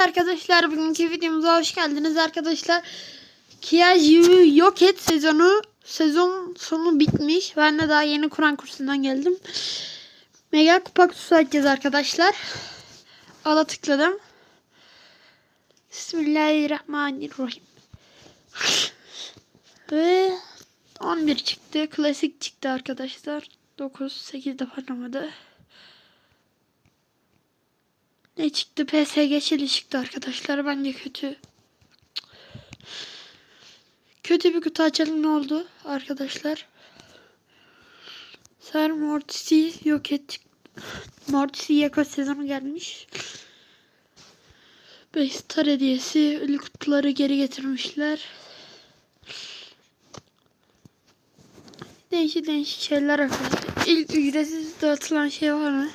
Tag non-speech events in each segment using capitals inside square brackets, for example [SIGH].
Arkadaşlar bugünkü videomuza hoş geldiniz arkadaşlar. Kiyaji'yi yok et sezonu sezon sonu bitmiş. Ben de daha yeni Kur'an kursundan geldim. Mega kupa kutusu açacağız arkadaşlar. Ala tıkladım. Bismillahirrahmanirrahim. Ve 11 çıktı. Klasik çıktı arkadaşlar. 9 8 de parlamadı. Ne çıktı? PSG çıktı arkadaşlar. Bence kötü. Kötü bir kutu açalım ne oldu arkadaşlar? Ser Mortis'i yok et. Mortis'i Yako sezonu gelmiş. 5 star hediyesi. Ölü kutuları geri getirmişler. Değişik değişik şeyler arkadaşlar. İlk ücretsiz dağıtılan şey var mı?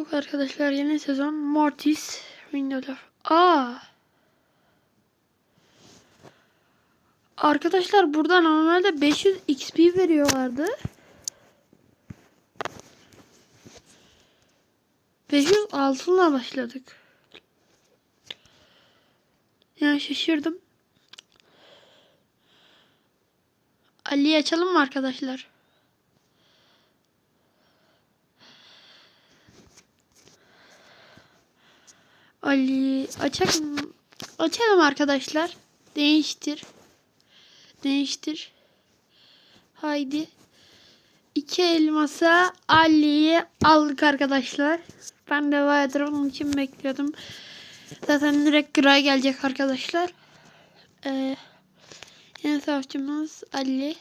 Yok arkadaşlar yeni sezon Mortis Windows. Aa. Arkadaşlar burada normalde 500 XP veriyorlardı. 500 altınla başladık. Yani şaşırdım. Ali'yi açalım mı arkadaşlar? Ali açalım. Açalım arkadaşlar. Değiştir. Değiştir. Haydi. İki elmasa Ali'yi aldık arkadaşlar. Ben de bayağıdır onun için bekliyordum. Zaten direkt gra gelecek arkadaşlar. Ee, yeni savaşçımız Ali.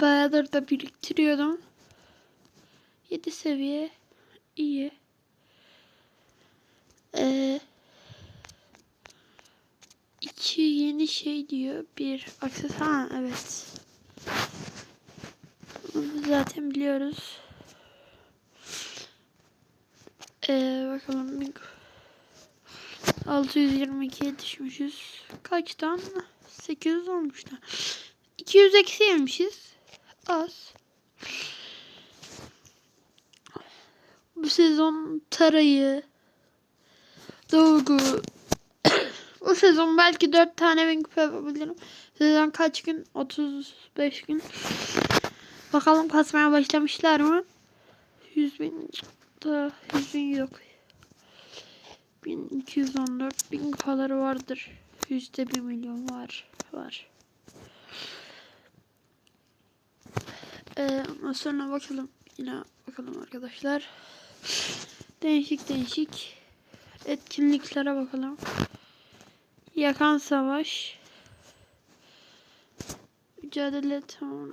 Bayağıdır da biriktiriyordum. 7 seviye. iyi. Ee, iki yeni şey diyor. Bir aksesuar. Evet. Bunu zaten biliyoruz. Ee, bakalım. 622'ye düşmüşüz. Kaçtan? 800 olmuş da. 200 eksi yemişiz. Az. Bu sezon Tara'yı Doğru. Bu [COUGHS] sezon belki 4 tane kupa yapabilirim. Sezon kaç gün? 35 gün. Bakalım kasmaya başlamışlar mı? 100 bin da 100 bin yok. 1214 bin kupaları vardır. Yüzde 1 milyon var. Var. Ee, ondan sonra bakalım. Yine bakalım arkadaşlar. Değişik değişik etkinliklere bakalım. Yakan savaş. Mücadele tamam.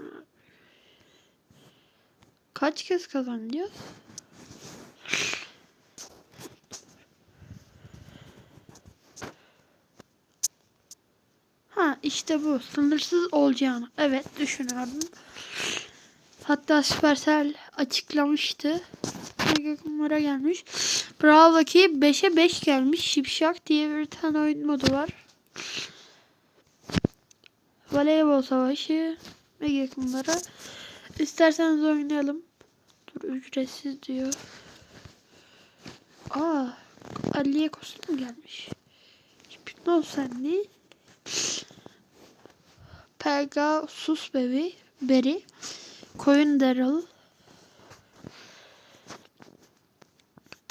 Kaç kez kazanacağız? Ha işte bu. Sınırsız olacağını. Evet düşünüyordum. Hatta Supercell açıklamıştı. Mega gelmiş. Bravo ki 5'e 5 gelmiş. Şipşak diye bir tane oyun modu var. Voleybol savaşı. Mega kumlara. İsterseniz oynayalım. Dur ücretsiz diyor. Aa, Ali'ye kostüm gelmiş. Hipnoz senli. Pegasus bebi. Beri. Koyun Daryl.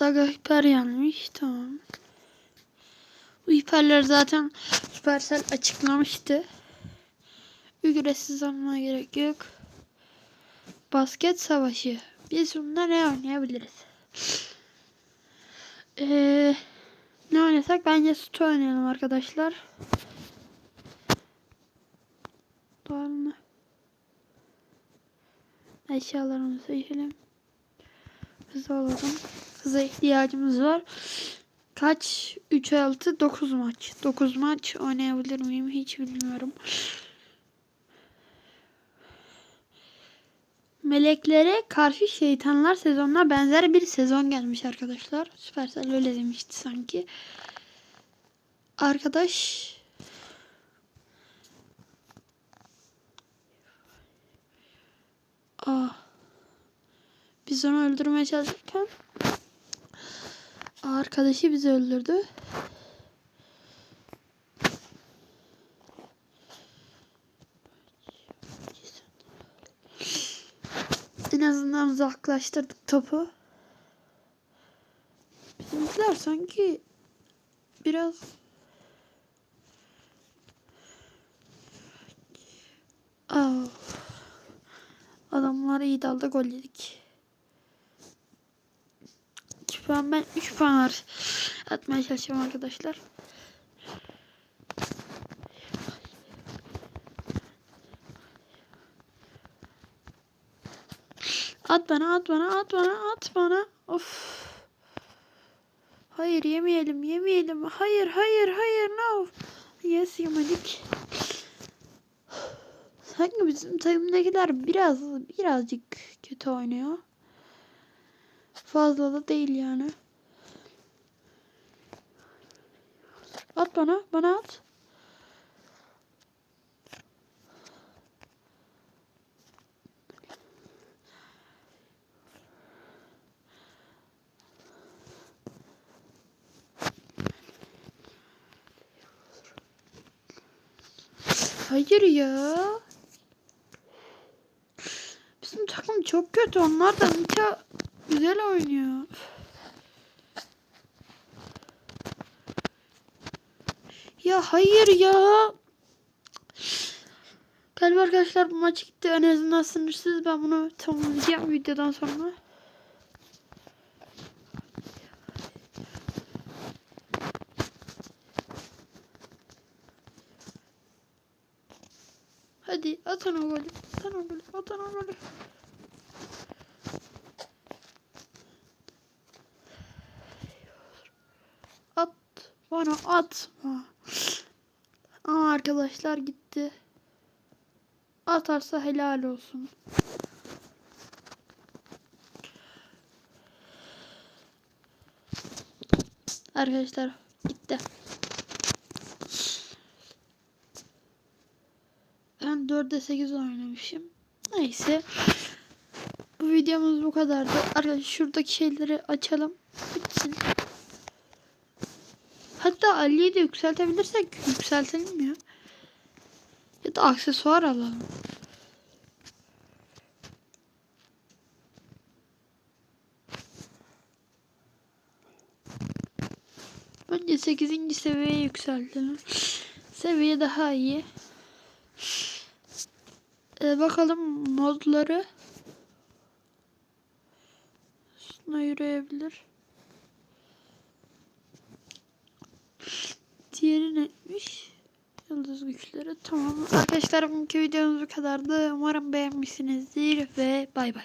Daga hiper yanmış. Tamam. Bu hiperler zaten Supercell açıklamıştı. Ücretsiz almaya gerek yok. Basket savaşı. Biz bunda ne oynayabiliriz? Ee, ne oynasak? Bence Sto oynayalım arkadaşlar. Doğru mu? Eşyalarımızı seçelim. Hızlı olalım. Hıza ihtiyacımız var. Kaç? 3 6 9 maç. 9 maç oynayabilir miyim hiç bilmiyorum. Meleklere karşı şeytanlar sezonuna benzer bir sezon gelmiş arkadaşlar. Süpersel öyle demişti sanki. Arkadaş Aa. Biz onu öldürmeye çalışırken Arkadaşı bizi öldürdü. En azından uzaklaştırdık topu. Bizimkiler sanki biraz Aa, adamlar iyi daldı gol yedik. 2 puan ben 3 puan var. Atmaya çalışıyorum arkadaşlar. At bana at bana at bana at bana. Of. Hayır yemeyelim yemeyelim. Hayır hayır hayır no. Yes yemedik. Sanki bizim takımdakiler biraz birazcık kötü oynuyor. Fazla da değil yani. At bana, bana at. Hayır ya. Bizim takım çok kötü. Onlar da Nika güzel oynuyor. Ya hayır ya. Galiba arkadaşlar bu maç gitti. En azından sınırsız. Ben bunu tamamlayacağım videodan sonra. Hadi atın o golü. Atın o golü. Atın o golü. At. Bana atma. Ama arkadaşlar gitti. Atarsa helal olsun. Arkadaşlar gitti. Ben 4'e 8 oynamışım. Neyse. Bu videomuz bu kadardı. Arkadaşlar şuradaki şeyleri açalım. Bitsin. Hatta Ali'yi de yükseltebilirsek yükseltelim ya. Ya da aksesuar alalım. Önce 8. seviyeye yükseltelim. [LAUGHS] Seviye daha iyi. Ee, bakalım modları. Şuna yürüyebilir. Diğeri neymiş? Yıldız güçleri. Tamam. Arkadaşlar bugünkü videomuz bu kadardı. Umarım beğenmişsinizdir ve bay bay.